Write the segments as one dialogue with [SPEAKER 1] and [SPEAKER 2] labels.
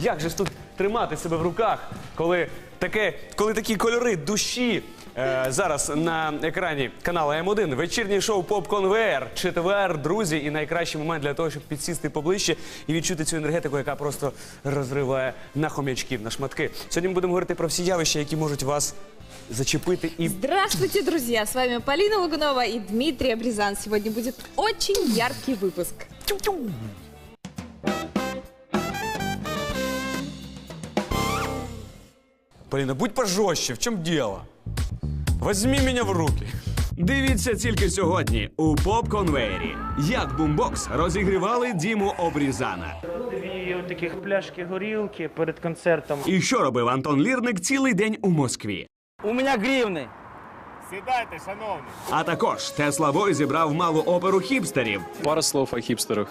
[SPEAKER 1] як же ж тут тримати себе в руках, коли таке, коли такі кольори душі. Е, зараз на екрані каналу М1 вечірнє шоу Поп Конвейер. Четвер, друзі, і найкращий момент для того, щоб підсісти поближче і відчути цю енергетику, яка просто розриває на хом'ячків, на шматки. Сьогодні ми будемо говорити про всі явища, які можуть вас зачепити і
[SPEAKER 2] Здравствуйте, друзья! С вами Полина Лугунова и Дмитрий Абризан. Сегодня будет очень яркий выпуск.
[SPEAKER 1] Поліна, будь пожорстче, в чому діло? Возьми мене в руки.
[SPEAKER 3] Дивіться тільки сьогодні у поп-конвеєрі. Як бумбокс розігрівали Діму Обрізана.
[SPEAKER 4] Дві таких пляшки горілки перед концертом.
[SPEAKER 3] І що робив Антон Лірник цілий день у Москві.
[SPEAKER 5] У меня гривны.
[SPEAKER 6] Сідайте, шановні.
[SPEAKER 3] А також Тесла Бой зібрав малу оперу хіпстерів.
[SPEAKER 7] Пара слов о хипстерах.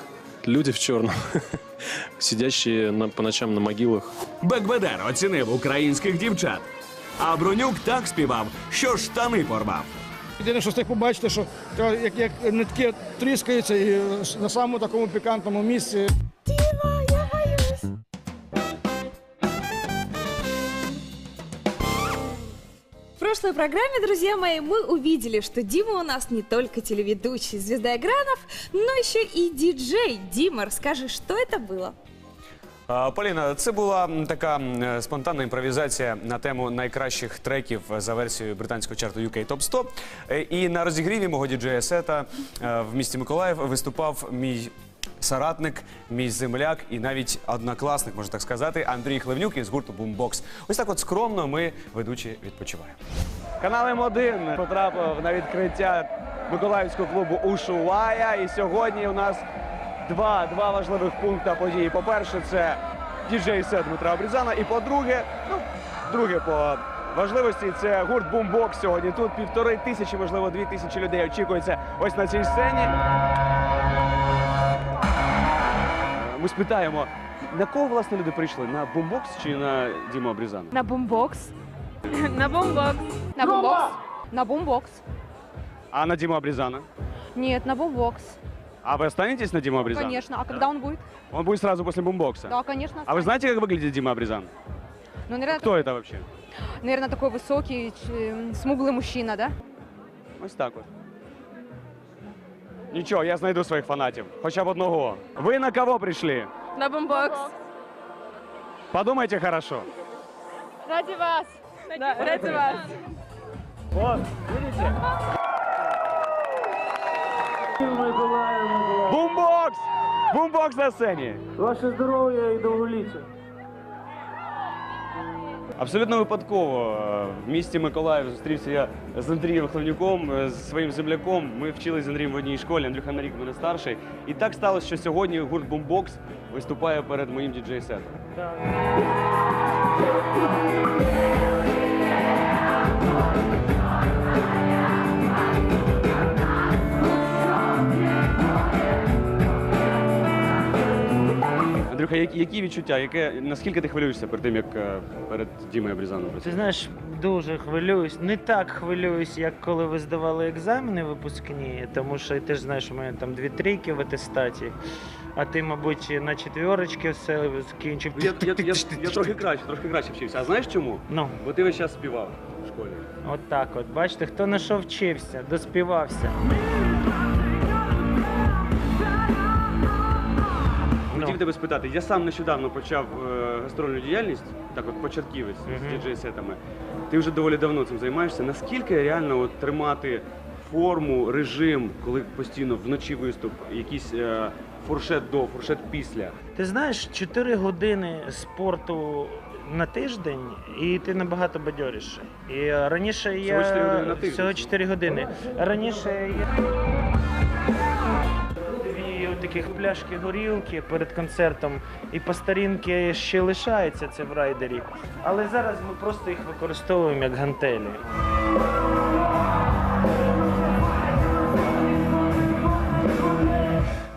[SPEAKER 7] Люди в чорному, сидячі на- по ночам на могилах.
[SPEAKER 3] Бекбедер оцінив українських дівчат. А Бронюк так співав, що штани порвав.
[SPEAKER 8] Єдине, що встиг побачити, що як, як нитки тріскаються і на самому такому пікантному місці.
[SPEAKER 2] прошлой программе, друзья мои, мы увидели, что Дима у нас не только телеведущий, звезда экранов, но еще и диджей. Дима, расскажи, что это было?
[SPEAKER 1] А, Поліна, це була м, така м, е, спонтанна імпровізація на тему найкращих треків за версією британського чарту UK Top 100. Е, І на розігріві мого діджея сета е, в місті Миколаїв виступав мій соратник, мій земляк і навіть однокласник, можна так сказати, Андрій Хлевнюк із гурту Boombox. Ось так от скромно ми, ведучі, відпочиваємо. Канал М1 потрапив на відкриття Миколаївського клубу Ушуая. І сьогодні у нас два, два важливих пункти події. По-перше, це діджей сет Дмитра Обрізана. І по-друге, ну, друге по важливості, це гурт Boombox сьогодні. Тут півтори тисячі, можливо, дві тисячі людей очікується ось на цій сцені. Ми спитаємо, на кого власне люди прийшли? На Boombox чи на Діму Обрізана?
[SPEAKER 9] На бумбокс. На бумбокс. На бумбокс. На бумбокс.
[SPEAKER 1] А на Диму Обрезана?
[SPEAKER 9] Нет, на бумбокс.
[SPEAKER 1] А вы останетесь на Диму Обрезана?
[SPEAKER 9] Конечно. А когда он будет?
[SPEAKER 1] Он будет сразу после бумбокса.
[SPEAKER 9] Да, конечно.
[SPEAKER 1] А вы
[SPEAKER 9] останется.
[SPEAKER 1] знаете, как выглядит Дима Обрезан?
[SPEAKER 9] Ну, наверное,
[SPEAKER 1] Кто это вообще?
[SPEAKER 9] наверное, такой высокий, ч- м, смуглый мужчина, да?
[SPEAKER 1] Ось так от. Нічого, я знайду своїх фанатів. Хоча б одного. Ви на кого прийшли?
[SPEAKER 9] На бумбокс.
[SPEAKER 1] Подумайте хорошо.
[SPEAKER 9] Ради вас. ради вас.
[SPEAKER 4] От, видите?
[SPEAKER 1] Бумбокс! Бумбокс на сцені!
[SPEAKER 4] Ваше здоров'я і довголіття.
[SPEAKER 1] Абсолютно випадково е, в місті Миколаїв зустрівся я з Андрієм Хлевнюком, е, з своїм земляком. Ми вчились з Андрієм в одній школі, Андрюха на рік мене старший. І так сталося, що сьогодні гурт Бумбокс виступає перед моїм діджей-сетом. Андрюха, які, які відчуття? Яке, наскільки ти хвилюєшся перед тим, як е, перед Дімою Обрізаном?
[SPEAKER 4] Ти знаєш, дуже хвилююсь. Не так хвилююсь, як коли ви здавали екзамени випускні, тому що ти ж знаєш, у мене там дві трійки в атестаті, а ти, мабуть, на четверочки все закінчив.
[SPEAKER 1] Я, я, я, я трохи краще, трохи краще вчився. А знаєш чому?
[SPEAKER 4] Ну,
[SPEAKER 1] Бо ти весь час співав в школі.
[SPEAKER 4] от так от. Бачите, хто на що вчився, доспівався.
[SPEAKER 1] Тебе спитати, я сам нещодавно почав е, гастрольну діяльність, так от початківець з діджей-сетами. Ти вже доволі давно цим займаєшся. Наскільки реально от, тримати форму, режим, коли постійно вночі виступ, якийсь е, фуршет до, фуршет після?
[SPEAKER 4] Ти знаєш, 4 години спорту на тиждень, і ти набагато бадьоріше. І е, раніше я
[SPEAKER 1] 4 години на тиждень?
[SPEAKER 4] всього 4 години. Раніше я дві таких пляшки горілки перед концертом, і по старінки ще лишається це в райдері. Але зараз ми просто їх використовуємо як гантелі.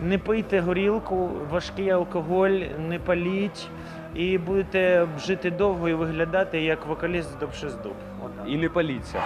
[SPEAKER 4] Не пийте горілку, важкий алкоголь, не паліть, і будете жити довго і виглядати як вокаліст з. Отак.
[SPEAKER 1] І не паліться.